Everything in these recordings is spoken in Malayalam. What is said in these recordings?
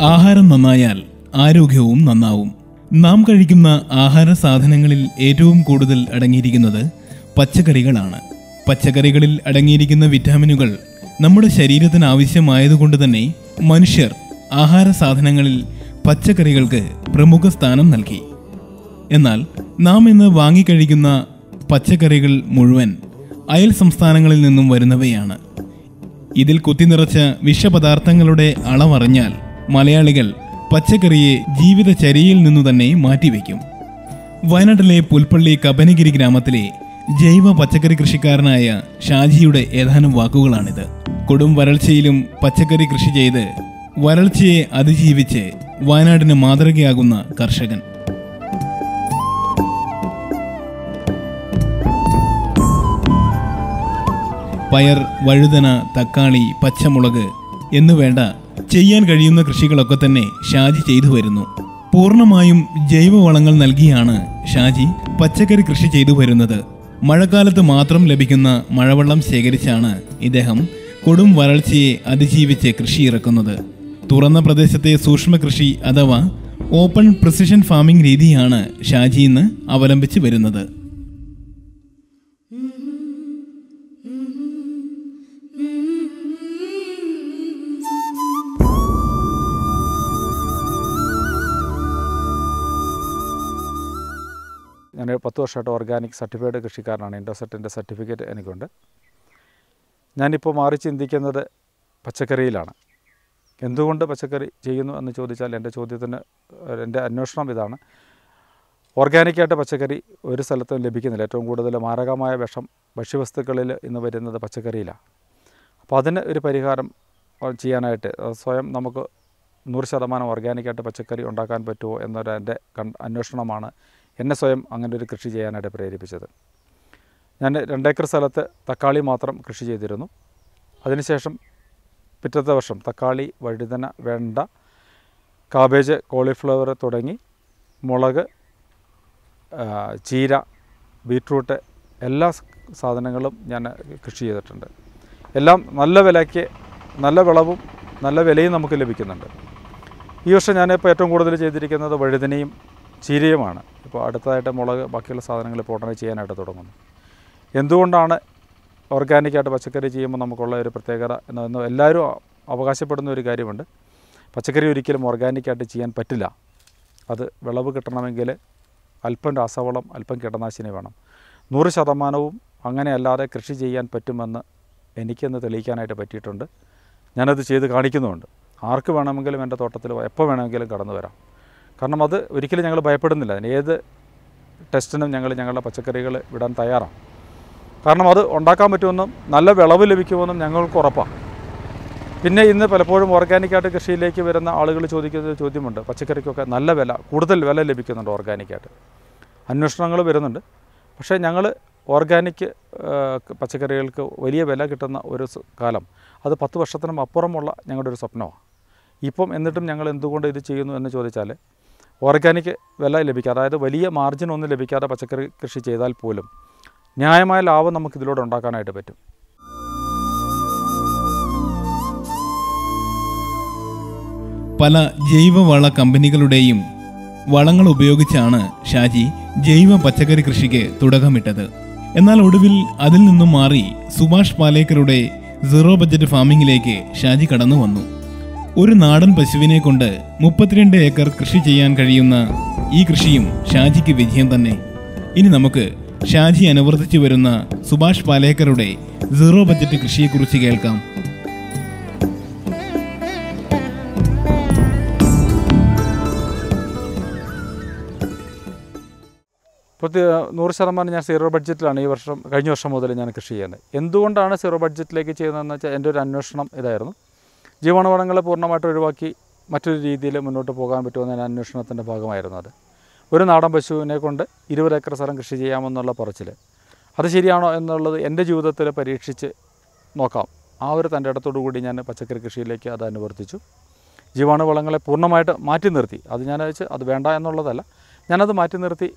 ആഹാരം നന്നായാൽ ആരോഗ്യവും നന്നാവും. നാം കഴിക്കുന്ന ആഹാര സാധനങ്ങളിൽ ഏറ്റവും കൂടുതൽ അടങ്ങിയിരിക്കുന്നത് പച്ചക്കറികളാണ്. പച്ചക്കറികളിൽ അടങ്ങിയിരിക്കുന്ന വിറ്റാമിനുകൾ നമ്മുടെ ശരീരത്തിന് ആവശ്യമായതുകൊണ്ട് തന്നെ മനുഷ്യർ ആഹാര സാധനങ്ങളിൽ പച്ചക്കറികൾക്ക് പ്രമുഖ സ്ഥാനം നൽകി. എന്നാൽ നാം ഇന്ന് വാങ്ങിക്കഴിക്കുന്ന പച്ചക്കറികൾ മുഴുവൻ അയൽ സംസ്ഥാനങ്ങളിൽ നിന്നും വരുന്നവയാണ്. ഇതിൽ കുത്തിനിറച്ച വിഷപദാർത്ഥങ്ങളുടെ അളവറിഞ്ഞാൽ മലയാളികൾ പച്ചക്കറിയെ ജീവിതചര്യയിൽ നിന്നു തന്നെ മാറ്റിവെക്കും. വയനാട്ടിലെ പുൽപ്പള്ളി കബനഗിരി ഗ്രാമത്തിലെ ജൈവ പച്ചക്കറി കൃഷിക്കാരനായ ഷാജിയുടെ ഏതാനും വാക്കുകളാണിത്. കൊടും വരൾച്ചയിലും പച്ചക്കറി കൃഷി ചെയ്ത് വരൾച്ചയെ അതിജീവിച്ച് വയനാടിന് മാതൃകയാകുന്ന കർഷകൻ. പയർ വഴുതന തക്കാളി പച്ചമുളക് എന്നു വേണ്ട ചെയ്യാൻ കഴിയുന്ന കൃഷികളൊക്കെ തന്നെ ഷാജി ചെയ്തു വരുന്നു. പൂർണമായും ജൈവവളങ്ങൾ നൽകിയാണ് ഷാജി പച്ചക്കറി കൃഷി ചെയ്തു വരുന്നത്. മഴക്കാലത്ത് മാത്രം ലഭിക്കുന്ന മഴവെള്ളം ശേഖരിച്ചാണ് ഇദ്ദേഹം കൊടും വരൾച്ചയെ അതിജീവിച്ച് കൃഷി ഇറക്കുന്നത്. തുറന്ന പ്രദേശത്തെ സൂക്ഷ്മ കൃഷി അഥവാ ഓപ്പൺ പ്രിസിഷൻ ഫാമിംഗ് രീതിയാണ് ഷാജി ഇന്ന് അവലംബിച്ച് വരുന്നത്. ഞാൻ പത്ത് വർഷമായിട്ട് ഓർഗാനിക് സർട്ടിഫൈഡ് കൃഷിക്കാരനാണ്. ഇൻഡോസെറ്റിന്റെ സർട്ടിഫിക്കറ്റ് എനിക്കുണ്ട്. ഞാനിപ്പോൾ മാറി ചിന്തിക്കുന്നത് പച്ചക്കറിയിലാണ്. എന്തുകൊണ്ട് പച്ചക്കറി ചെയ്യുന്നു എന്ന് ചോദിച്ചാൽ എന്റെ ചോദ്യത്തിന് എന്റെ അന്വേഷണം ഇതാണ്. ഓർഗാനിക്കായിട്ട് പച്ചക്കറി ഒരു സ്ഥലത്തും ലഭിക്കുന്നില്ല. ഏറ്റവും കൂടുതൽ മാരകമായ വിഷം ഭക്ഷ്യവസ്തുക്കളിൽ ഇന്ന് വരുന്നത് പച്ചക്കറിയിലാണ്. അപ്പോൾ അതിന് ഒരു പരിഹാരം ചെയ്യാനായിട്ട് സ്വയം നമുക്ക് നൂറ് ശതമാനം ഓർഗാനിക്കായിട്ട് പച്ചക്കറി ഉണ്ടാക്കാൻ പറ്റുമോ എന്നൊരു എന്റെ അന്വേഷണമാണ് എന്നെ സ്വയം അങ്ങനെ ഒരു കൃഷി ചെയ്യാനായിട്ട് പ്രേരിപ്പിച്ചത്. ഞാൻ രണ്ടേക്കർ സ്ഥലത്ത് തക്കാളി മാത്രം കൃഷി ചെയ്തിരുന്നു. അതിനുശേഷം പിറ്റത്തെ വർഷം തക്കാളി വഴുതന വെണ്ട കാബേജ് കോളിഫ്ലവർ തുടങ്ങി മുളക് ചീര ബീട്രൂട്ട് എല്ലാ സാധനങ്ങളും ഞാൻ കൃഷി ചെയ്തിട്ടുണ്ട്. എല്ലാം നല്ല വിലയ്ക്ക് നല്ല വിളവും നല്ല വിലയും നമുക്ക് ലഭിക്കുന്നുണ്ട്. ഈ വർഷം ഞാനിപ്പോൾ ഏറ്റവും കൂടുതൽ ചെയ്തിരിക്കുന്നത് വഴുതനയും ചീരയുമാണ്. ഇപ്പോൾ അടുത്തതായിട്ട് മുളക് ബാക്കിയുള്ള സാധനങ്ങൾ ഇപ്പോൾ ഉടനെ ചെയ്യാനായിട്ട് തുടങ്ങുന്നു. എന്തുകൊണ്ടാണ് ഓർഗാനിക്കായിട്ട് പച്ചക്കറി ചെയ്യുമ്പോൾ നമുക്കുള്ള ഒരു പ്രത്യേകത എന്ന് എല്ലാവരും അവകാശപ്പെടുന്ന ഒരു കാര്യമുണ്ട്. പച്ചക്കറി ഒരിക്കലും ഓർഗാനിക്കായിട്ട് ചെയ്യാൻ പറ്റില്ല. അത് വിളവ് കിട്ടണമെങ്കിൽ അല്പം രാസവളം അല്പം കീടനാശിനി വേണം. നൂറ് ശതമാനവും അങ്ങനെ അല്ലാതെ കൃഷി ചെയ്യാൻ പറ്റുമെന്ന് എനിക്കെന്ന് തെളിയിക്കാനായിട്ട് പറ്റിയിട്ടുണ്ട്. ഞാനത് ചെയ്ത് കാണിക്കുന്നുമുണ്ട്. ആർക്ക് വേണമെങ്കിലും എന്റെ തോട്ടത്തിൽ എപ്പോൾ വേണമെങ്കിലും കടന്നു വരാം. കാരണം അത് ഒരിക്കലും ഞങ്ങൾ ഭയപ്പെടുന്നില്ല. അതിന് ഏത് ടെസ്റ്റിനും ഞങ്ങൾ ഞങ്ങളുടെ പച്ചക്കറികൾ വിടാൻ തയ്യാറാണ്. കാരണം അത് ഉണ്ടാക്കാൻ പറ്റുമെന്നും നല്ല വിളവ് ലഭിക്കുമെന്നും ഞങ്ങൾക്ക് ഉറപ്പാണ്. പിന്നെ ഇന്ന് പലപ്പോഴും ഓർഗാനിക്കായിട്ട് കൃഷിയിലേക്ക് വരുന്ന ആളുകൾ ചോദിക്കുന്ന ചോദ്യമുണ്ട്. പച്ചക്കറിക്കൊക്കെ നല്ല വില കൂടുതൽ വില ലഭിക്കുന്നുണ്ട് ഓർഗാനിക്കായിട്ട് അന്വേഷണങ്ങൾ വരുന്നുണ്ട്. പക്ഷേ ഞങ്ങൾ ഓർഗാനിക് പച്ചക്കറികൾക്ക് വലിയ വില കിട്ടുന്ന ഒരു കാലം. അത് പത്ത് വർഷത്തിനും അപ്പുറമുള്ള ഞങ്ങളുടെ ഒരു സ്വപ്നമാണ്. ഇപ്പം എന്നിട്ടും ഞങ്ങൾ എന്തുകൊണ്ട് ഇത് ചെയ്യുന്നു എന്ന് ചോദിച്ചാൽ ഓർഗാനിക് വില ലഭിക്കാതെ അതായത് വലിയ മാർജിൻ ഒന്നും ലഭിക്കാതെ പച്ചക്കറി കൃഷി ചെയ്താൽ പോലും ന്യായമായ ലാഭം നമുക്ക് ഇതിലൂടെ ഉണ്ടാക്കാനായിട്ട് പറ്റും. പല ജൈവവള കമ്പനികളുടെയും വളങ്ങൾ ഉപയോഗിച്ചാണ് ഷാജി ജൈവ പച്ചക്കറി കൃഷിക്ക് തുടക്കമിട്ടത്. എന്നാൽ ഒടുവിൽ അതിൽ നിന്നും മാറി സുഭാഷ് പാലേക്കറുടെ സീറോ ബജറ്റ് ഫാമിംഗിലേക്ക് ഷാജി കടന്നു വന്നു ഒരു നാടൻ പശുവിനെ കൊണ്ട് മുപ്പത്തിരണ്ട് ഏക്കർ കൃഷി ചെയ്യാൻ കഴിയുന്ന ഈ കൃഷിയും ഷാജിക്ക് വിജയം തന്നെ. ഇനി നമുക്ക് ഷാജി അനുവർത്തിച്ചു വരുന്ന സുഭാഷ് പാലേക്കറുടെ സീറോ ബജറ്റ് കൃഷിയെക്കുറിച്ച് കേൾക്കാം. പ്രത്യേക നൂറ് ശതമാനം ഞാൻ സീറോ ബഡ്ജറ്റിലാണ് ഈ വർഷം കഴിഞ്ഞ വർഷം മുതൽ ഞാൻ കൃഷി ചെയ്യുന്നത്. എന്തുകൊണ്ടാണ് സീറോ ബഡ്ജറ്റിലേക്ക് ചെയ്യുന്നതെന്ന് വെച്ചാൽ എന്റെ ഒരു അന്വേഷണം ഇതായിരുന്നു. ജീവാണുവളങ്ങളെ പൂർണമായിട്ട് ഒഴിവാക്കി മറ്റൊരു രീതിയിൽ മുന്നോട്ട് പോകാൻ പറ്റുമെന്ന അന്വേഷണത്തിന്റെ ഭാഗമായിരുന്നു അത്. ഒരു നാടൻ പശുവിനെ കൊണ്ട് ഇരുപത് ഏക്കർ സ്ഥലം കൃഷി ചെയ്യാമെന്നുള്ള പറച്ചിൽ അത് ശരിയാണോ എന്നുള്ളത് എന്റെ ജീവിതത്തിൽ പരീക്ഷിച്ച് നോക്കാം. ആ ഒരു തന്റെ ഇടത്തോടു കൂടി ഞാൻ പച്ചക്കറി കൃഷിയിലേക്ക് അത് അനുവർത്തിച്ചു. ജീവാണുവളങ്ങളെ പൂർണമായിട്ട് മാറ്റി നിർത്തി. അത് ഞാൻ വെച്ച് അത് വേണ്ട എന്നുള്ളതല്ല. ഞാനത് മാറ്റി നിർത്തി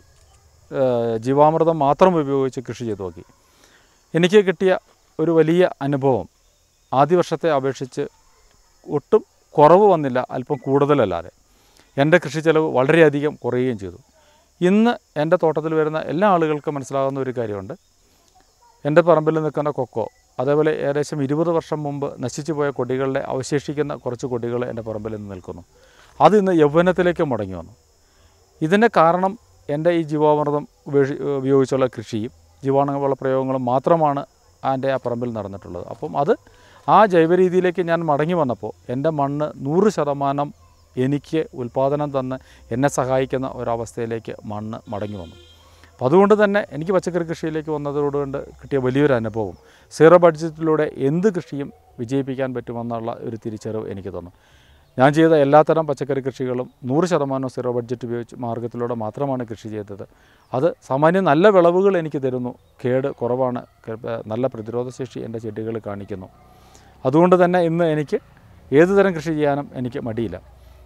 ജീവാമൃതം മാത്രം ഉപയോഗിച്ച് കൃഷി ചെയ്തു നോക്കി. എനിക്ക് കിട്ടിയ ഒരു വലിയ അനുഭവം ആദ്യ വർഷത്തെ അപേക്ഷിച്ച് ഒട്ടും കുറവ് വന്നില്ല അല്പം കൂടുതലല്ലാതെ. എന്റെ കൃഷി ചെലവ് വളരെയധികം കുറയുകയും ചെയ്തു. ഇന്ന് എന്റെ തോട്ടത്തിൽ വരുന്ന എല്ലാ ആളുകൾക്കും മനസ്സിലാകുന്ന ഒരു കാര്യമുണ്ട്. എന്റെ പറമ്പിൽ നിൽക്കുന്ന കൊക്കോ അതേപോലെ ഏകദേശം ഇരുപത് വർഷം മുമ്പ് നശിച്ചു പോയ കൊടികളുടെ അവശേഷിക്കുന്ന കുറച്ച് കൊടികൾ എന്റെ പറമ്പിൽ നിന്ന് നിൽക്കുന്നു. അത് ഇന്ന് യൗവനത്തിലേക്ക് മുടങ്ങി വന്നു. ഇതിന്റെ കാരണം എന്റെ ഈ ജീവാമൃതം ഉപയോഗി ഉപയോഗിച്ചുള്ള കൃഷിയും ജീവാണുവള പ്രയോഗങ്ങളും മാത്രമാണ് എന്റെ ആ പറമ്പിൽ നടന്നിട്ടുള്ളത്. അപ്പം അത് ആ ജൈവ രീതിയിലേക്ക് ഞാൻ മടങ്ങി വന്നപ്പോൾ എന്റെ മണ്ണ് നൂറ് ശതമാനം എനിക്ക് ഉൽപ്പാദനം തന്ന് എന്നെ സഹായിക്കുന്ന ഒരവസ്ഥയിലേക്ക് മണ്ണ് മടങ്ങി വന്നു. അപ്പോൾ അതുകൊണ്ട് തന്നെ എനിക്ക് പച്ചക്കറി കൃഷിയിലേക്ക് വന്നതോടുകൊണ്ട് കിട്ടിയ വലിയൊരു അനുഭവം സീറോ ബഡ്ജറ്റിലൂടെ എന്ത് കൃഷിയും വിജയിപ്പിക്കാൻ പറ്റുമെന്നുള്ള ഒരു തിരിച്ചറിവ് എനിക്ക് തന്നു. ഞാൻ ചെയ്ത എല്ലാത്തരം പച്ചക്കറി കൃഷികളും നൂറ് ശതമാനം സീറോ ബഡ്ജറ്റ് ഉപയോഗിച്ച് മാർഗത്തിലൂടെ മാത്രമാണ് കൃഷി ചെയ്തത്. അത് സാമാന്യം നല്ല വിളവുകൾ എനിക്ക് തരുന്നു കേട് കുറവാണ് നല്ല പ്രതിരോധശേഷി എന്റെ ചെടികൾ കാണിക്കുന്നു. അതുകൊണ്ട് തന്നെ ഇന്ന് എനിക്ക് ഏത് തരം കൃഷി ചെയ്യാനും എനിക്ക് മടിയില്ല.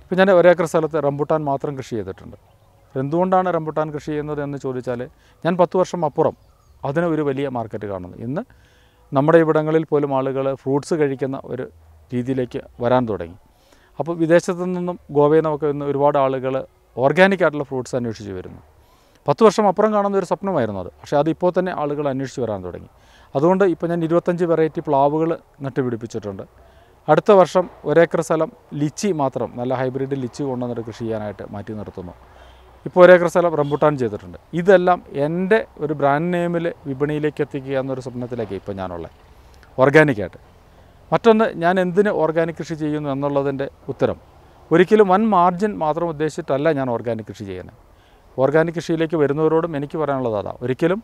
ഇപ്പം ഞാൻ ഒരേക്കർ സ്ഥലത്ത് റംബുട്ടാൻ മാത്രം കൃഷി ചെയ്തിട്ടുണ്ട്. എന്തുകൊണ്ടാണ് റംബുട്ടാൻ കൃഷി ചെയ്യുന്നത് എന്ന് ചോദിച്ചാൽ ഞാൻ പത്ത് വർഷം അപ്പുറം അതിന് ഒരു വലിയ മാർക്കറ്റ് കാണുന്നു. ഇന്ന് നമ്മുടെ ഇവിടങ്ങളിൽ പോലും ആളുകൾ ഫ്രൂട്ട്സ് കഴിക്കുന്ന ഒരു രീതിയിലേക്ക് വരാൻ തുടങ്ങി. അപ്പോൾ വിദേശത്തു നിന്നും ഗോവയിൽ നിന്നൊക്കെ ഇന്ന് ഒരുപാട് ആളുകൾ ഓർഗാനിക് ആയിട്ടുള്ള ഫ്രൂട്ട്സ് അന്വേഷിച്ച് വരുന്നു. പത്ത് വർഷം അപ്പുറം കാണുന്ന ഒരു സ്വപ്നമായിരുന്നു അത്. പക്ഷേ അത് ഇപ്പോൾ തന്നെ ആളുകൾ അന്വേഷിച്ച് വരാൻ തുടങ്ങി. അതുകൊണ്ട് ഇപ്പോൾ ഞാൻ ഇരുപത്തഞ്ച് വെറൈറ്റി പ്ലാവുകൾ നട്ടുപിടിപ്പിച്ചിട്ടുണ്ട് അടുത്ത വർഷം ഒരേക്കർ സ്ഥലം ലിച്ചി മാത്രം നല്ല ഹൈബ്രിഡ് ലിച്ചി കൊണ്ടുവന്നിട്ട് കൃഷി ചെയ്യാനായിട്ട് മാറ്റി നിർത്തുന്നു. ഇപ്പോൾ ഒരേക്കർ സ്ഥലം റംബുട്ടാൻ ചെയ്തിട്ടുണ്ട്. ഇതെല്ലാം എന്റെ ഒരു ബ്രാൻഡ് നെയിമിൽ വിപണിയിലേക്ക് എത്തിക്കുക എന്നൊരു സ്വപ്നത്തിലേക്ക് ഇപ്പോൾ ഞാനുള്ളത്. ഓർഗാനിക്കായിട്ട് മറ്റൊന്ന് ഞാൻ എന്തിന് ഓർഗാനിക് കൃഷി ചെയ്യുന്നു എന്നുള്ളതിന്റെ ഉത്തരം. ഒരിക്കലും വൻ മാർജിൻ മാത്രം ഉദ്ദേശിച്ചിട്ടല്ല ഞാൻ ഓർഗാനിക് കൃഷി ചെയ്യുന്നത്. ഓർഗാനിക് കൃഷിയിലേക്ക് വരുന്നവരോടും എനിക്ക് പറയാനുള്ളത് അതാണ് ഒരിക്കലും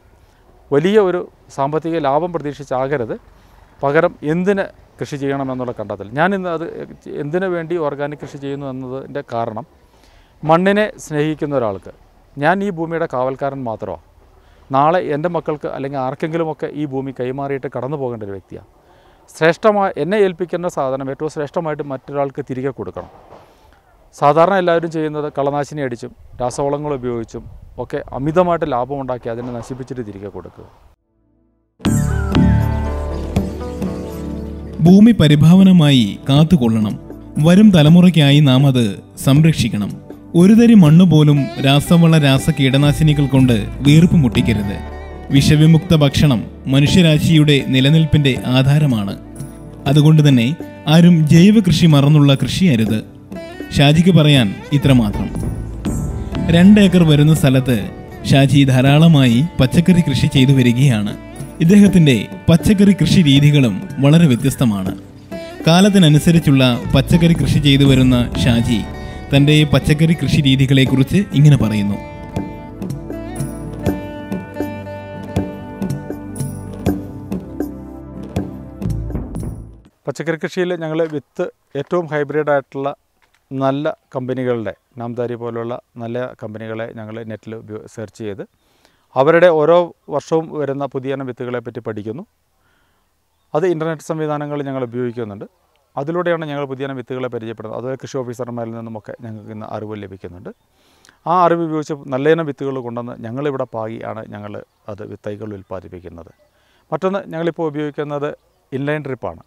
വലിയ ഒരു സാമ്പത്തിക ലാഭം പ്രതീക്ഷിച്ചാകരുത്. പകരം എന്തിന് കൃഷി ചെയ്യണമെന്നുള്ള കണ്ടെത്തൽ. ഞാൻ ഇന്ന് അത് എന്തിനു വേണ്ടി ഓർഗാനിക് കൃഷി ചെയ്യുന്നു എന്നതിന്റെ കാരണം മണ്ണിനെ സ്നേഹിക്കുന്ന ഒരാൾക്ക്. ഞാൻ ഈ ഭൂമിയുടെ കാവൽക്കാരൻ മാത്രമാണ് നാളെ എന്റെ മക്കൾക്ക് അല്ലെങ്കിൽ ആർക്കെങ്കിലുമൊക്കെ ഈ ഭൂമി കൈമാറിയിട്ട് കടന്നു പോകേണ്ട ഒരു വ്യക്തിയാണ് ശ്രേഷ്ഠമായി എന്നെ ഏൽപ്പിക്കുന്ന സാധനം ഏറ്റവും ശ്രേഷ്ഠമായിട്ട് മറ്റൊരാൾക്ക് തിരികെ കൊടുക്കണം. സാധാരണ എല്ലാവരും ചെയ്യുന്നത് കളനാശിനി അടിച്ചും രാസവളങ്ങൾ ഉപയോഗിച്ചും ഒക്കെ അമിതമായിട്ട് ലാഭമുണ്ടാക്കി അതിനെ നശിപ്പിച്ചിട്ട് തിരികെ കൊടുക്കുക. ഭൂമി പരിഭാവനമായി കാത്തുകൊള്ളണം. വരും തലമുറയ്ക്കായി നാം അത് സംരക്ഷിക്കണം. ഒരു തരി മണ്ണ് പോലും രാസവള രാസ കീടനാശിനികൾ കൊണ്ട് വീർപ്പ് മുട്ടിക്കരുത്. വിഷവിമുക്ത ഭക്ഷണം മനുഷ്യരാശിയുടെ നിലനിൽപ്പിന്റെ ആധാരമാണ്. അതുകൊണ്ട് തന്നെ ആരും ജൈവ കൃഷി മറന്നുള്ള കൃഷിയരുത്. ഷാജിക്ക് പറയാൻ ഇത്രമാത്രം. രണ്ട് ഏക്കർ വരുന്ന സ്ഥലത്ത് ഷാജി ധാരാളമായി പച്ചക്കറി കൃഷി ചെയ്തു വരികയാണ്. ഇദ്ദേഹത്തിന്റെ പച്ചക്കറി കൃഷി രീതികളും വളരെ വ്യത്യസ്തമാണ്. കാലത്തിനനുസരിച്ചുള്ള പച്ചക്കറി കൃഷി ചെയ്തു വരുന്ന ഷാജി തന്റെ പച്ചക്കറി കൃഷി രീതികളെ കുറിച്ച് ഇങ്ങനെ പറയുന്നു. പച്ചക്കറി കൃഷിയിൽ ഞങ്ങൾ വിത്ത് ഏറ്റവും ഹൈബ്രിഡ് ആയിട്ടുള്ള നല്ല കമ്പനികളുടെ നാംദാരി പോലുള്ള നല്ല കമ്പനികളെ ഞങ്ങൾ നെറ്റിൽ സെർച്ച് ചെയ്ത് അവരുടെ ഓരോ വർഷവും വരുന്ന പുതിയ വിത്തുകളെ പറ്റി പഠിക്കുന്നു. അത് ഇന്റർനെറ്റ് സംവിധാനങ്ങൾ ഞങ്ങൾ ഉപയോഗിക്കുന്നുണ്ട്. അതിലൂടെയാണ് ഞങ്ങൾ പുതിയ വിത്തുകളെ പരിചയപ്പെടുന്നത്. അതുപോലെ കൃഷി ഓഫീസർമാരിൽ നിന്നുമൊക്കെ ഞങ്ങൾക്ക് ഇന്ന് അറിവ് ലഭിക്കുന്നുണ്ട്. ആ അറിവ് ഉപയോഗിച്ച് നല്ല ഇനം വിത്തുകൾ കൊണ്ടുവന്ന് ഞങ്ങളിവിടെ പാകിയാണ് ഞങ്ങൾ അത് വിത്തൈകൾ ഉൽപ്പാദിപ്പിക്കുന്നത്. മറ്റൊന്ന് ഞങ്ങളിപ്പോൾ ഉപയോഗിക്കുന്നത് ഇൻലൈൻ ഡ്രിപ്പാണ്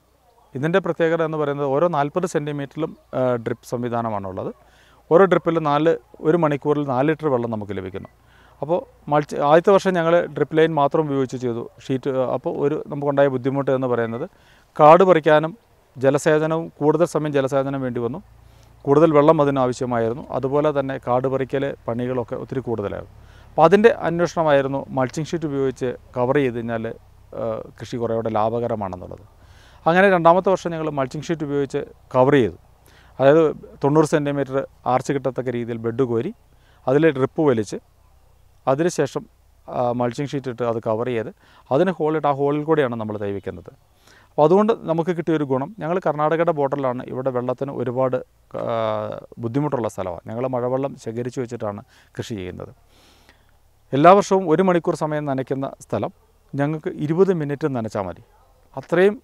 ഇതിന്റെ പ്രത്യേകത എന്ന് പറയുന്നത് ഓരോ നാൽപ്പത് സെന്റിമീറ്ററിലും ഡ്രിപ്പ് സംവിധാനമാണുള്ളത്. ഓരോ ഡ്രിപ്പിൽ നാല് ഒരു മണിക്കൂറിൽ നാല് ലിറ്റർ വെള്ളം നമുക്ക് ലഭിക്കുന്നു. അപ്പോൾ മൾച്ച് ആദ്യത്തെ വർഷം ഞങ്ങൾ ഡ്രിപ്പ് ലൈൻ മാത്രം ഉപയോഗിച്ച് ചെയ്തു. ഷീറ്റ് അപ്പോൾ ഒരു നമുക്കുണ്ടായ ബുദ്ധിമുട്ട് എന്ന് പറയുന്നത് കാട് പറിക്കാനും ജലസേചനവും കൂടുതൽ സമയം ജലസേചനം വേണ്ടി വന്നു. കൂടുതൽ വെള്ളം അതിന് ആവശ്യമായിരുന്നു. അതുപോലെ തന്നെ കാട് പറിക്കൽ പണികളൊക്കെ ഒത്തിരി കൂടുതലായിരുന്നു. അപ്പോൾ അതിന്റെ അന്വേഷണമായിരുന്നു മൾച്ചിങ് ഷീറ്റ് ഉപയോഗിച്ച് കവർ ചെയ്ത് കഴിഞ്ഞാൽ കൃഷി കുറേയൂടെ ലാഭകരമാണെന്നുള്ളത്. അങ്ങനെ രണ്ടാമത്തെ വർഷം ഞങ്ങൾ മൾച്ചിങ് ഷീറ്റ് ഉപയോഗിച്ച് കവർ ചെയ്തു. അതായത് തൊണ്ണൂറ് സെന്റിമീറ്റർ ആർച്ച് കിട്ടത്തക്ക രീതിയിൽ ബെഡ് കോരി അതിൽ ഡ്രിപ്പ് വലിച്ച് അതിനുശേഷം മൾച്ചിങ് ഷീറ്റ് ഇട്ട് അത് കവർ ചെയ്ത് അതിന് ഹോളിട്ട് ആ ഹോളിൽ കൂടെയാണ് നമ്മൾ തൈ വയ്ക്കുന്നത് അപ്പോൾ അതുകൊണ്ട് നമുക്ക് കിട്ടിയ ഒരു ഗുണം ഞങ്ങൾ കർണാടകയുടെ ബോർഡറിലാണ് ഇവിടെ വെള്ളത്തിന് ഒരുപാട് ബുദ്ധിമുട്ടുള്ള സ്ഥലമാണ്. ഞങ്ങൾ മഴവെള്ളം ശേഖരിച്ചു വെച്ചിട്ടാണ് കൃഷി ചെയ്യുന്നത്. എല്ലാ വർഷവും ഒരു മണിക്കൂർ സമയം നനയ്ക്കുന്ന സ്ഥലം ഞങ്ങൾക്ക് ഇരുപത് മിനിറ്റ് നനച്ചാൽ മതി. അത്രയും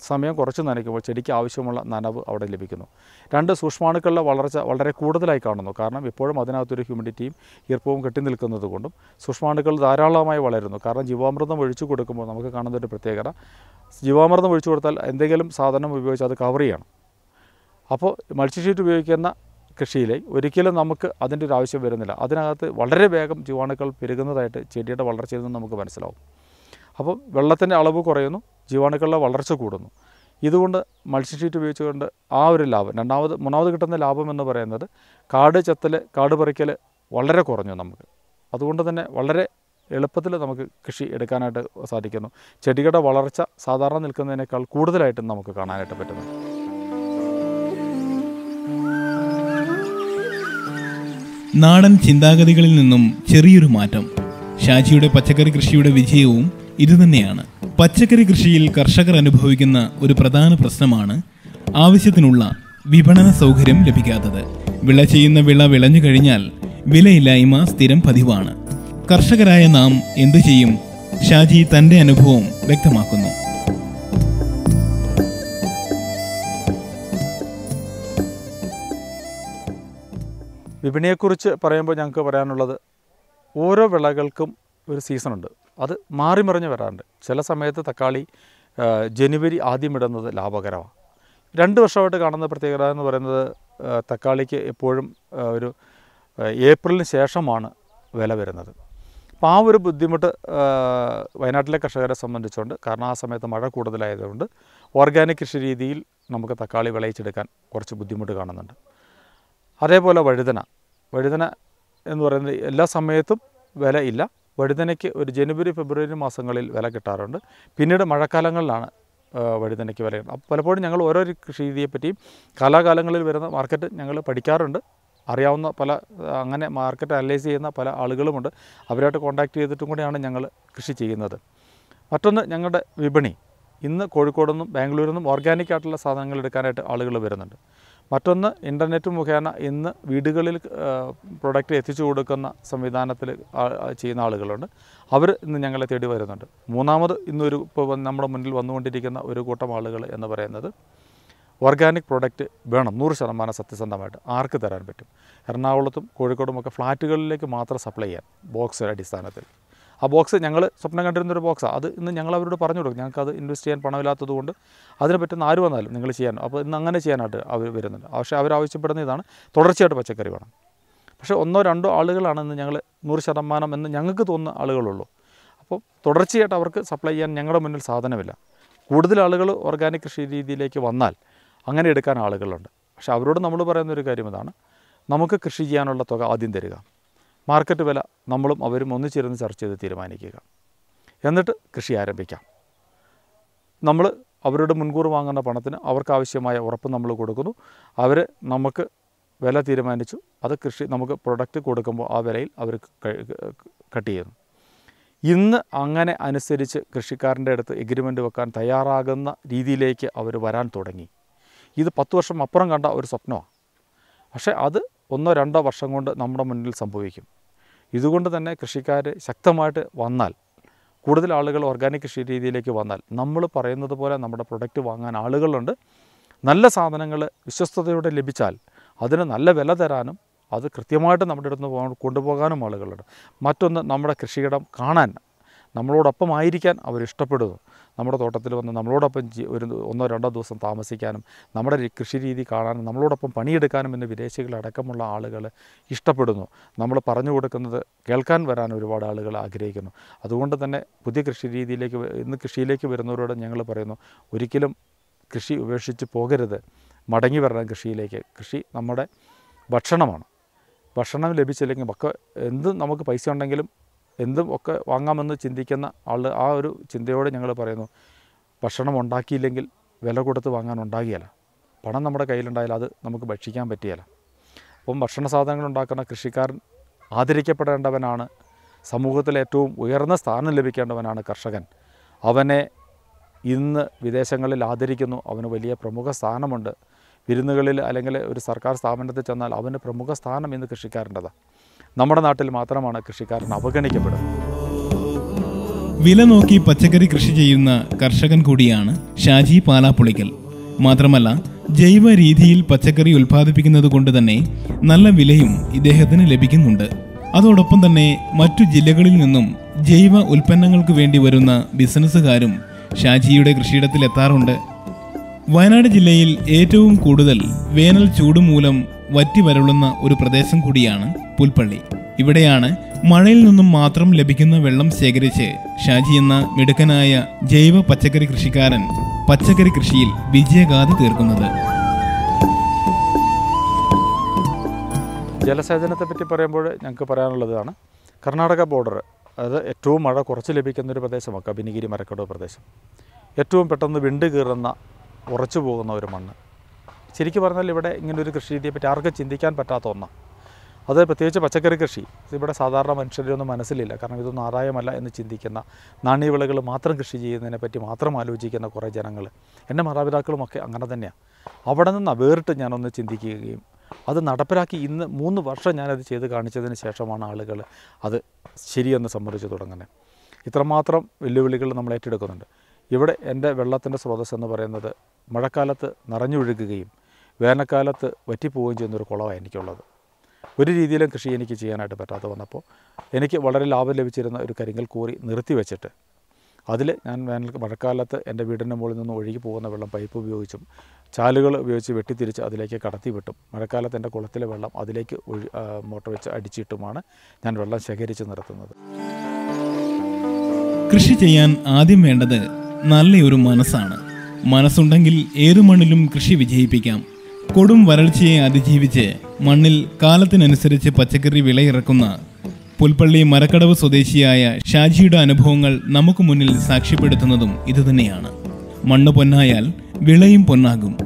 സമയം കുറച്ച് നനയ്ക്കുമ്പോൾ ചെടിക്ക് ആവശ്യമുള്ള നനവ് അവിടെ ലഭിക്കുന്നു. രണ്ട് സൂക്ഷ്മാണുക്കളുടെ വളർച്ച വളരെ കൂടുതലായി കാണുന്നു. കാരണം ഇപ്പോഴും അതിനകത്തൊരു ഹ്യൂമിഡിറ്റിയും ഈർപ്പവും കെട്ടി നിൽക്കുന്നത് കൊണ്ടും സൂക്ഷ്മാണുക്കൾ ധാരാളമായി വളരുന്നു. കാരണം ജീവാമൃതം ഒഴിച്ചു കൊടുക്കുമ്പോൾ നമുക്ക് കാണുന്ന ഒരു പ്രത്യേകത ജീവാമൃതം ഒഴിച്ചു കൊടുത്താൽ എന്തെങ്കിലും സാധനം ഉപയോഗിച്ച് അത് കവർ ചെയ്യണം. അപ്പോൾ മൾട്ടിഷീറ്റ് ഉപയോഗിക്കുന്ന കൃഷിയിലെ ഒരിക്കലും നമുക്ക് അതിന്റെ ഒരു ആവശ്യം വരുന്നില്ല. അതിനകത്ത് വളരെ വേഗം ജീവാണുക്കൾ പെരുകുന്നതായിട്ട് ചെടിയുടെ വളർച്ചയിൽ നിന്ന് നമുക്ക് മനസ്സിലാവും. അപ്പോൾ വെള്ളത്തിന്റെ അളവ് കുറയുന്നു. ജീവാണുക്കളുടെ വളർച്ച കൂടുന്നു. ഇതുകൊണ്ട് മൾട്ടിഷീറ്റ് ഉപയോഗിച്ചുകൊണ്ട് ആ ഒരു ലാഭം രണ്ടാമത് മൂന്നാമത് കിട്ടുന്ന ലാഭം എന്ന് പറയുന്നത് കാട് ചെത്തൽ കാട് പറിക്കൽ വളരെ കുറഞ്ഞു നമുക്ക്. അതുകൊണ്ട് തന്നെ വളരെ എളുപ്പത്തിൽ നമുക്ക് കൃഷി എടുക്കാനായിട്ട് സാധിക്കുന്നു. ചെടികളുടെ വളർച്ച സാധാരണ നിൽക്കുന്നതിനേക്കാൾ കൂടുതലായിട്ടും നമുക്ക് കാണാനായിട്ട് പറ്റുന്നു നാടൻ ചിന്താഗതികളിൽ നിന്നും ചെറിയൊരു മാറ്റം. ഷാജിയുടെ പച്ചക്കറി കൃഷിയുടെ വിജയവും ഇതുതന്നെയാണ് പച്ചക്കറി കൃഷിയിൽ കർഷകർ അനുഭവിക്കുന്ന ഒരു പ്രധാന പ്രശ്നമാണ് ആവശ്യത്തിനുള്ള വിപണന സൗകര്യം ലഭിക്കാത്തത്. വിള ചെയ്യുന്ന വിള വിളഞ്ഞു കഴിഞ്ഞാൽ വിലയില്ലായ്മ സ്ഥിരം പതിവാണ്. കർഷകരായ നാം എന്തു ചെയ്യും? ഷാജി തന്റെ അനുഭവം വ്യക്തമാക്കുന്നു. വിപണിയെക്കുറിച്ച് പറയുമ്പോൾ ഞങ്ങൾക്ക് പറയാനുള്ളത് ഓരോ വിളകൾക്കും ഒരു സീസണുണ്ട്. അത് മാറി മറിഞ്ഞ് വരാറുണ്ട്. ചില സമയത്ത് തക്കാളി ജനുവരി ആദ്യം ഇടുന്നത് ലാഭകരമാണ്. രണ്ട് വർഷമായിട്ട് കാണുന്ന പ്രത്യേകത എന്ന് പറയുന്നത് തക്കാളിക്ക് എപ്പോഴും ഒരു ഏപ്രിലിന് ശേഷമാണ് വില വരുന്നത്. അപ്പോൾ ആ ഒരു ബുദ്ധിമുട്ട് വയനാട്ടിലെ കർഷകരെ സംബന്ധിച്ചുകൊണ്ട് കാരണം ആ സമയത്ത് മഴ കൂടുതലായതുകൊണ്ട് ഓർഗാനിക് കൃഷി രീതിയിൽ നമുക്ക് തക്കാളി വിളയിച്ചെടുക്കാൻ കുറച്ച് ബുദ്ധിമുട്ട് കാണുന്നുണ്ട്. അതേപോലെ വഴുതന. വഴുതന എന്ന് പറയുന്നത് എല്ലാ സമയത്തും വില ഇല്ല. വഴുതനയ്ക്ക് ഒരു ജനുവരി ഫെബ്രുവരി മാസങ്ങളിൽ വില കിട്ടാറുണ്ട്. പിന്നീട് മഴക്കാലങ്ങളിലാണ് വഴുതനയ്ക്ക് വില അപ്പോൾ പലപ്പോഴും ഞങ്ങൾ ഓരോ കൃഷി രീതിയെപ്പറ്റിയും കാലാകാലങ്ങളിൽ വരുന്ന മാർക്കറ്റ് ഞങ്ങൾ പഠിക്കാറുണ്ട്. അറിയാവുന്ന പല അങ്ങനെ മാർക്കറ്റ് അനലൈസ് ചെയ്യുന്ന പല ആളുകളുമുണ്ട്. അവരായിട്ട് കോൺടാക്റ്റ് ചെയ്തിട്ടും കൂടിയാണ് ഞങ്ങൾ കൃഷി ചെയ്യുന്നത്. മറ്റൊന്ന് ഞങ്ങളുടെ വിപണി. ഇന്ന് കോഴിക്കോട് നിന്നും ബാംഗ്ലൂരിൽ നിന്നും ഓർഗാനിക് ആയിട്ടുള്ള സാധനങ്ങൾ എടുക്കാനായിട്ട് ആളുകൾ വരുന്നുണ്ട്. മറ്റൊന്ന് ഇന്റർനെറ്റ് മുഖേന ഇന്ന് വീടുകളിൽ പ്രൊഡക്റ്റ് എത്തിച്ചു കൊടുക്കുന്ന സംവിധാനത്തിൽ ചെയ്യുന്ന ആളുകളുണ്ട്. അവർ ഇന്ന് ഞങ്ങളെ തേടി വരുന്നുണ്ട്. മൂന്നാമത് ഇന്നൊരു ഇപ്പോൾ നമ്മുടെ മുന്നിൽ വന്നുകൊണ്ടിരിക്കുന്ന ഒരു കൂട്ടം ആളുകൾ എന്ന് പറയുന്നത് ഓർഗാനിക് പ്രോഡക്റ്റ് വേണം. നൂറ് ശതമാനം സത്യസന്ധമായിട്ട് ആർക്ക് തരാൻ പറ്റും? എറണാകുളത്തും കോഴിക്കോടുമൊക്കെ ഫ്ലാറ്റുകളിലേക്ക് മാത്രം സപ്ലൈ ചെയ്യാൻ ബോക്സ് അടിസ്ഥാനത്തിൽ. ആ ബോക്സ് ഞങ്ങൾ സ്വപ്നം കണ്ടിരുന്നൊരു ബോക്സാണ് അത് ഇന്ന് ഞങ്ങൾ അവരോട് പറഞ്ഞു കൊടുക്കും. ഞങ്ങൾക്ക് അത് ഇൻവെസ്റ്റ് ചെയ്യാൻ പണമില്ലാത്തതുകൊണ്ട് അതിനെ പറ്റുന്ന ആര് വന്നാലും നിങ്ങൾ ചെയ്യാൻ അപ്പോൾ ഇന്ന് അങ്ങനെ ചെയ്യാനായിട്ട് അവർ വരുന്നുണ്ട്. പക്ഷേ അവരാവശ്യപ്പെടുന്ന ഇതാണ്. തുടർച്ചയായിട്ട് പച്ചക്കറി വേണം. പക്ഷേ ഒന്നോ രണ്ടോ ആളുകളാണ് ഇന്ന് ഞങ്ങൾ നൂറ് ശതമാനം എന്ന് ഞങ്ങൾക്ക് തോന്നുന്ന ആളുകളുള്ളൂ. അപ്പോൾ തുടർച്ചയായിട്ട് അവർക്ക് സപ്ലൈ ചെയ്യാൻ ഞങ്ങളുടെ മുന്നിൽ സാധനമില്ല. കൂടുതൽ ആളുകൾ ഓർഗാനിക് കൃഷി രീതിയിലേക്ക് വന്നാൽ അങ്ങനെ എടുക്കാൻ ആളുകളുണ്ട്. പക്ഷേ അവരോട് നമ്മൾ പറയുന്ന ഒരു കാര്യം ഇതാണ്. നമുക്ക് കൃഷി ചെയ്യാനുള്ള തുക ആദ്യം തരിക. മാർക്കറ്റ് വില നമ്മളും അവരും ഒന്നിച്ചിരുന്ന് ചർച്ച ചെയ്ത് തീരുമാനിക്കുക. എന്നിട്ട് കൃഷി ആരംഭിക്കാം. നമ്മൾ അവരുടെ മുൻകൂർ വാങ്ങുന്ന പണത്തിന് അവർക്കാവശ്യമായ ഉറപ്പ് നമ്മൾ കൊടുക്കുന്നു. അവർ നമുക്ക് വില തീരുമാനിച്ചു. അത് കൃഷി നമുക്ക് പ്രൊഡക്റ്റ് കൊടുക്കുമ്പോൾ ആ വിലയിൽ അവർ കട്ട് ചെയ്യുന്നു. ഇന്ന് അങ്ങനെ അനുസരിച്ച് കൃഷിക്കാരന്റെ അടുത്ത് എഗ്രിമെന്റ് വെക്കാൻ തയ്യാറാകുന്ന രീതിയിലേക്ക് അവർ വരാൻ തുടങ്ങി. ഇത് പത്ത് വർഷം അപ്പുറം കണ്ട ഒരു സ്വപ്നമാണ് പക്ഷേ അത് ഒന്നോ രണ്ടോ വർഷം കൊണ്ട് നമ്മുടെ മുന്നിൽ സംഭവിക്കും. ഇതുകൊണ്ട് തന്നെ കൃഷിക്കാർ ശക്തമായിട്ട് വന്നാൽ കൂടുതൽ ആളുകൾ ഓർഗാനിക് കൃഷി രീതിയിലേക്ക് വന്നാൽ നമ്മൾ പറയുന്നത് പോലെ നമ്മുടെ പ്രൊഡക്റ്റ് വാങ്ങാൻ ആളുകളുണ്ട്. നല്ല സാധനങ്ങൾ വിശ്വസ്തയോടെ ലഭിച്ചാൽ അതിന് നല്ല വില തരാനും അത് കൃത്യമായിട്ട് നമ്മുടെ അടുത്ത് കൊണ്ടുപോകാനും ആളുകളുണ്ട്. മറ്റൊന്ന് നമ്മുടെ കൃഷിയിടം കാണാൻ നമ്മളോടൊപ്പം ആയിരിക്കാൻ അവർ ഇഷ്ടപ്പെടുന്നു. നമ്മുടെ തോട്ടത്തിൽ വന്ന് നമ്മളോടൊപ്പം ഒരു ഒന്നോ രണ്ടോ ദിവസം താമസിക്കാനും നമ്മുടെ കൃഷി രീതി കാണാനും നമ്മളോടൊപ്പം പണിയെടുക്കാനും ഇന്ന് വിദേശികളടക്കമുള്ള ആളുകൾ ഇഷ്ടപ്പെടുന്നു. നമ്മൾ പറഞ്ഞു കൊടുക്കുന്നത് കേൾക്കാൻ വരാൻ ഒരുപാട് ആളുകൾ ആഗ്രഹിക്കുന്നു. അതുകൊണ്ട് തന്നെ പുതിയ കൃഷി രീതിയിലേക്ക് ഇന്ന് കൃഷിയിലേക്ക് വരുന്നവരോട് ഞങ്ങൾ പറയുന്നു ഒരിക്കലും കൃഷി ഉപേക്ഷിച്ച് പോകരുത്. മടങ്ങി വരണം കൃഷിയിലേക്ക്. കൃഷി നമ്മുടെ ഭക്ഷണമാണ്. ഭക്ഷണം ലഭിച്ചില്ലെങ്കിൽ ഒക്കെ എന്തും നമുക്ക് പൈസ ഉണ്ടെങ്കിലും എന്തും ഒക്കെ വാങ്ങാമെന്ന് ചിന്തിക്കുന്ന ആൾ ആ ഒരു ചിന്തയോടെ ഞങ്ങൾ പറയുന്നു ഭക്ഷണം ഉണ്ടാക്കിയില്ലെങ്കിൽ വില കൊടുത്ത് വാങ്ങാൻ ഉണ്ടാകിയല്ല. പണം നമ്മുടെ കയ്യിലുണ്ടായാൽ അത് നമുക്ക് ഭക്ഷിക്കാൻ പറ്റിയല്ല. അപ്പം ഭക്ഷണ സാധനങ്ങൾ ഉണ്ടാക്കുന്ന കൃഷിക്കാരൻ ആദരിക്കപ്പെടേണ്ടവനാണ്. സമൂഹത്തിൽ ഏറ്റവും ഉയർന്ന സ്ഥാനം ലഭിക്കേണ്ടവനാണ് കർഷകൻ. അവനെ ഇന്ന് വിദേശങ്ങളിൽ ആദരിക്കുന്നു. അവന് വലിയ പ്രമുഖ സ്ഥാനമുണ്ട്. വിരുന്നുകളിൽ അല്ലെങ്കിൽ ഒരു സർക്കാർ സ്ഥാപനത്തിൽ ചെന്നാൽ അവന് പ്രമുഖ സ്ഥാനം ഇന്ന് കൃഷിക്കാരന്റെതാണ് നമ്മുടെ നാട്ടിൽ മാത്രമാണ് കൃഷിക്കാരൻ അവഗണിക്കപ്പെടുന്നത്. വില നോക്കി പച്ചക്കറി കൃഷി ചെയ്യുന്ന കർഷകൻ കൂടിയാണ് ഷാജി പാലാപ്പുളിക്കൽ. മാത്രമല്ല ജൈവ രീതിയിൽ പച്ചക്കറി ഉൽപ്പാദിപ്പിക്കുന്നത് കൊണ്ട് തന്നെ നല്ല വിലയും ഇദ്ദേഹത്തിന് ലഭിക്കുന്നുണ്ട്. അതോടൊപ്പം തന്നെ മറ്റു ജില്ലകളിൽ നിന്നും ജൈവ ഉൽപ്പന്നങ്ങൾക്ക് വേണ്ടി വരുന്ന ബിസിനസ്സുകാരും ഷാജിയുടെ കൃഷിയിടത്തിൽ എത്താറുണ്ട്. വയനാട് ജില്ലയിൽ ഏറ്റവും കൂടുതൽ വേനൽ ചൂട് മൂലം വറ്റി വരളുന്ന ഒരു പ്രദേശം കൂടിയാണ് പുൽപ്പള്ളി. ഇവിടെയാണ് മഴയിൽ നിന്നും മാത്രം ലഭിക്കുന്ന വെള്ളം ശേഖരിച്ച് ഷാജി എന്ന മിടുക്കനായ ജൈവ പച്ചക്കറി കൃഷിക്കാരൻ പച്ചക്കറി കൃഷിയിൽ വിജയഗാഥ തീർക്കുന്നത്. ജലസേചനത്തെ പറ്റി പറയുമ്പോൾ ഞങ്ങൾക്ക് പറയാനുള്ളതാണ് കർണാടക ബോർഡർ അതായത് ഏറ്റവും മഴ കുറച്ച് ലഭിക്കുന്ന ഒരു പ്രദേശമാണ് കബിനിഗിരി മരക്കടവ് പ്രദേശം. ഏറ്റവും പെട്ടെന്ന് വിണ്ട് കീറുന്ന ഉറച്ചു പോകുന്ന ഒരു മണ്ണ്. ശരിക്കും പറഞ്ഞാൽ ഇവിടെ ഇങ്ങനൊരു കൃഷി രീതിയെ പറ്റി ആർക്കും ചിന്തിക്കാൻ പറ്റാത്ത ഒന്നാണ്. അത് പ്രത്യേകിച്ച് പച്ചക്കറി കൃഷി. ഇവിടെ സാധാരണ മനുഷ്യരൊന്നും മനസ്സിലില്ല. കാരണം ഇതൊന്നും ആദായമല്ല എന്ന് ചിന്തിക്കുന്ന നാണ്യവിളകൾ മാത്രം കൃഷി ചെയ്യുന്നതിനെ പറ്റി മാത്രം ആലോചിക്കുന്ന കുറേ ജനങ്ങൾ എന്റെ മാതാപിതാക്കളുമൊക്കെ അങ്ങനെ തന്നെയാണ് അവിടെ നിന്ന് വേറിട്ട് ഞാനൊന്ന് ചിന്തിക്കുകയും അത് നടപ്പിലാക്കി ഇന്ന് മൂന്ന് വർഷം ഞാനത് ചെയ്ത് കാണിച്ചതിന് ശേഷമാണ് ആളുകൾ അത് ശരിയെന്ന് സമ്മതിച്ചു തുടങ്ങുന്നത് ഇത്രമാത്രം വെല്ലുവിളികൾ നമ്മൾ ഏറ്റെടുക്കുന്നുണ്ട്. ഇവിടെ എന്റെ വെള്ളത്തിന്റെ സ്രോതസ്സ് എന്ന് പറയുന്നത് മഴക്കാലത്ത് നിറഞ്ഞൊഴുകുകയും വേനൽക്കാലത്ത് വറ്റിപ്പോവുകയും ചെയ്യുന്നൊരു കുളമാണ് എനിക്കുള്ളത്. ഒരു രീതിയിലും കൃഷി എനിക്ക് ചെയ്യാനായിട്ട് പറ്റാതെ വന്നപ്പോൾ എനിക്ക് വളരെ ലാഭം ലഭിച്ചിരുന്ന ഒരു കരിങ്കൽ കൂറി നിർത്തി വെച്ചിട്ട് അതിൽ ഞാൻ വേനൽ മഴക്കാലത്ത് എന്റെ വീടിന്റെ മുകളിൽ നിന്ന് ഒഴുകി പോകുന്ന വെള്ളം പൈപ്പ് ഉപയോഗിച്ചും ചാലുകൾ ഉപയോഗിച്ച് വെട്ടിത്തിരിച്ച് അതിലേക്ക് കടത്തി വിട്ടും. മഴക്കാലത്ത് എന്റെ കുളത്തിലെ വെള്ളം അതിലേക്ക് ഒഴി മോട്ടർ വെച്ച് അടിച്ചിട്ടുമാണ് ഞാൻ വെള്ളം ശേഖരിച്ച് നിർത്തുന്നത്. കൃഷി ചെയ്യാൻ ആദ്യം വേണ്ടത് നല്ലൊരു മനസ്സാണ്. മനസ്സുണ്ടെങ്കിൽ ഏതു മണ്ണിലും കൃഷി വിജയിപ്പിക്കാം. കൊടും വരൾച്ചയെ അതിജീവിച്ച് മണ്ണിൽ കാലത്തിനനുസരിച്ച് പച്ചക്കറി വിളയിറക്കുന്ന പുൽപ്പള്ളി മരക്കടവ് സ്വദേശിയായ ഷാജിയുടെ അനുഭവങ്ങൾ നമുക്ക് മുന്നിൽ സാക്ഷ്യപ്പെടുത്തുന്നതും ഇതുതന്നെയാണ്. മണ്ണ് പൊന്നായാൽ വിളയും പൊന്നാകും.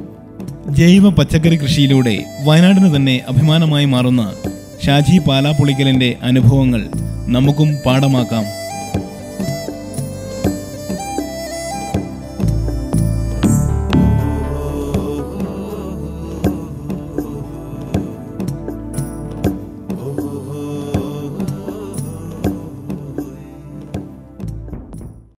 ജൈവ പച്ചക്കറി കൃഷിയിലൂടെ വയനാടിന് തന്നെ അഭിമാനമായി മാറുന്ന ഷാജി പാലാപ്പൊളിക്കലിന്റെ അനുഭവങ്ങൾ നമുക്കും പാഠമാക്കാം.